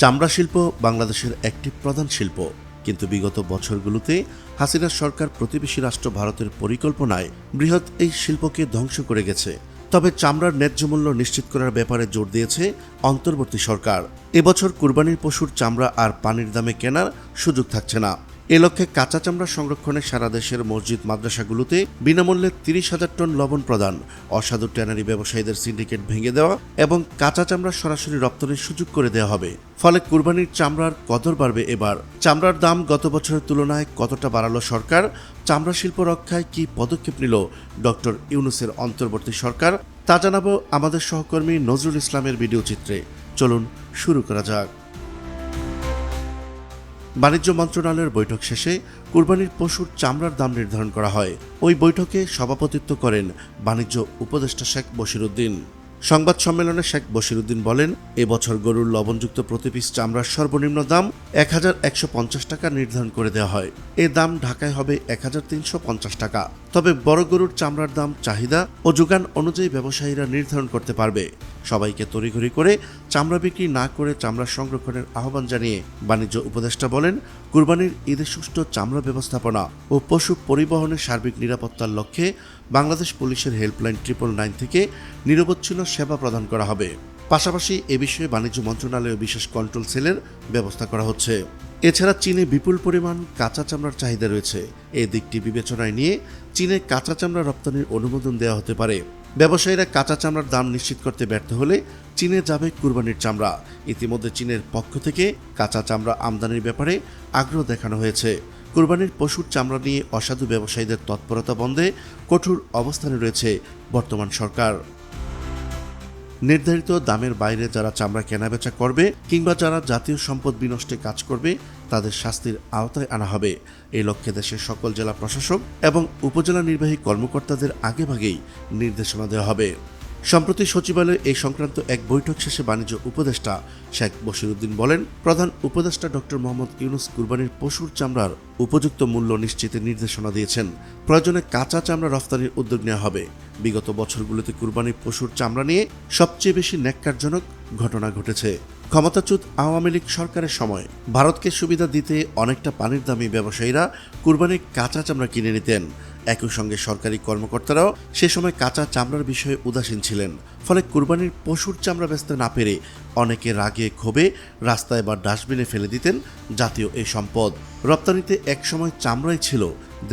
চামড়া শিল্প বাংলাদেশের একটি প্রধান শিল্প। কিন্তু বিগত বছরগুলোতে হাসিনা সরকার প্রতিবেশী রাষ্ট্র ভারতের পরিকল্পনায় বৃহৎ এই শিল্পকে ধ্বংস করে গেছে। তবে চামড়ার ন্যায্য মূল্য নিশ্চিত করার ব্যাপারে জোর দিয়েছে অন্তর্বর্তী সরকার। এবছর কুরবানির পশুর চামড়া আর পানির দামে কেনার সুযোগ থাকছে না। এ লক্ষ্যে কাঁচা চামড়া সংরক্ষণে সারা দেশের মসজিদ মাদ্রাসাগুলোতে বিনামূল্যে তিরিশ হাজার টন লবণ প্রদান, অসাধু ট্যানারি ব্যবসায়ীদের সিন্ডিকেট ভেঙে দেওয়া এবং কাঁচা চামড়া সরাসরি রপ্তানির সুযোগ করে দেওয়া হবে। ফলে কুরবানির চামড়ার কদর বাড়বে এবার। চামড়ার দাম গত বছরের তুলনায় কতটা বাড়ালো সরকার? চামড়া শিল্প রক্ষায় কি পদক্ষেপ নিল ডক্টর ইউনুসের অন্তর্বর্তী সরকার? তা জানাব আমাদের সহকর্মী নজরুল ইসলামের ভিডিও চিত্রে। চলুন, শুরু করা যাক। বাণিজ্য মন্ত্রণালয়ের বৈঠক শেষে কুরবানির পশুর চামড়ার দাম নির্ধারণ করা হয়। ওই বৈঠকে সভাপতিত্ব করেন বাণিজ্য উপদেষ্টা শেখ বশিরুদ্দিন। সংবাদ সম্মেলনে শেখ বশিরুদ্দিন বলেন, এবছর গরুর লবণযুক্ত প্রতি পিস চামড়ার সর্বনিম্ন দাম এক হাজার একশো পঞ্চাশ টাকা নির্ধারণ করে দেওয়া হয়। এ দাম ঢাকায় হবে এক হাজার তিনশো পঞ্চাশ টাকা। তবে বড় গরুর চামড়ার দাম, চাহিদা ও যোগান অনুযায়ী ব্যবসায়ীরা নির্ধারণ করতে পারবে। সবাইকে তড়িঘড়ি করে চামড়া বিক্রি না করে চামড়া সংরক্ষণের আহ্বান জানিয়ে বাণিজ্য উপদেষ্টা বলেন, কুরবানির ঈদে সুষ্ঠু চামড়া ব্যবস্থাপনা ও পশু পরিবহনের সার্বিক নিরাপত্তার লক্ষ্যে বাংলাদেশ পুলিশের হেল্পলাইন ট্রিপল নাইন থেকে নিরবচ্ছিন্ন সেবা প্রদান করা হবে। পাশাপাশি এ বিষয়ে বাণিজ্য মন্ত্রণালয়ে বিশেষ কন্ট্রোল সেলের ব্যবস্থা করা হচ্ছে। এছাড়া চীনে বিপুল পরিমাণ কাঁচা চামড়ার চাহিদা রয়েছে। এই দিকটি বিবেচনায় নিয়ে চীনে কাঁচা চামড়া রপ্তানির অনুমোদন দেওয়া হতে পারে। ব্যবসায়ীরা কাঁচা চামড়ার দাম নিশ্চিত করতে ব্যর্থ হলে চীনে যাবে কুরবানির চামড়া। ইতিমধ্যে চীনের পক্ষ থেকে কাঁচা চামড়া আমদানির ব্যাপারে আগ্রহ দেখানো হয়েছে। কুরবানির পশুর চামড়া নিয়ে অসাধু ব্যবসায়ীদের তৎপরতা বন্ধে কঠোর অবস্থানে রয়েছে বর্তমান সরকার। নির্ধারিত দামের বাইরে যারা চামড়া কেনাবেচা করবে কিংবা যারা জাতীয় সম্পদ বিনষ্টে কাজ করবে, তাদের শাস্তির আওতায় আনা হবে। এই লক্ষ্যে দেশের সকল জেলা প্রশাসক এবং উপজেলা নির্বাহী কর্মকর্তাদের আগেভাগেই নির্দেশনা দেওয়া হবে। সম্প্রতি সচিবালয়ে এই সংক্রান্ত এক বৈঠক শেষে বাণিজ্য উপদেষ্টা শেখ বশিরুদ্দিন বলেন, প্রধান উপদেষ্টা ডক্টর মোহাম্মদ ইউনুস কুরবানির পশুর চামড়ার উপযুক্ত মূল্য নিশ্চিতের নির্দেশনা দিয়েছেন। প্রয়োজনে কাঁচা চামড়া রফতানির উদ্যোগ নেওয়া হবে। বিগত বছরগুলোতে কুরবানির পশুর চামড়া নিয়ে সবচেয়ে বেশি ন্যাক্কারজনক ঘটনা ঘটেছে। ক্ষমতাচ্যুত আওয়ামী লীগ সরকারের সময় ভারতকে সুবিধা দিতে অনেকটা পানির দামি ব্যবসায়ীরা কুরবানির কাঁচা চামড়া কিনে নিতেন। একই সঙ্গে সরকারি কর্মকর্তারাও সে সময় কাঁচা চামড়ার বিষয়ে উদাসীন ছিলেন। ফলে কুরবানির পশুর চামড়া বেচতে না পেরে অনেকে রাগে ক্ষোভে রাস্তায় বা ডাস্টবিনে ফেলে দিতেন জাতীয় এই সম্পদ। রপ্তানিতে একসময় চামড়াই ছিল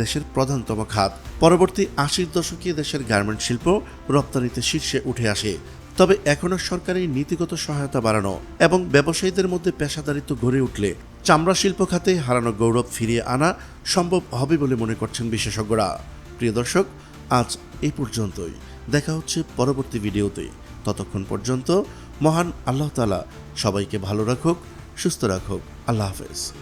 দেশের প্রধানতম খাত। পরবর্তী আশির দশকে দেশের গার্মেন্ট শিল্প রপ্তানিতে শীর্ষে উঠে আসে। তবে এখনও সরকারি নীতিগত সহায়তা বাড়ানো এবং ব্যবসায়ীদের মধ্যে পেশাদারিত্ব গড়ে উঠলে চামড়া শিল্প খাতে হারানো গৌরব ফিরিয়ে আনা সম্ভব হবে বলে মনে করছেন বিশেষজ্ঞরা। প্রিয় দর্শক, আজ এই পর্যন্তই। দেখা হচ্ছে পরবর্তী ভিডিওতে। ততক্ষণ পর্যন্ত মহান আল্লাহ তালা সবাইকে ভালো রাখুক, সুস্থ রাখুক। আল্লাহ হাফেজ।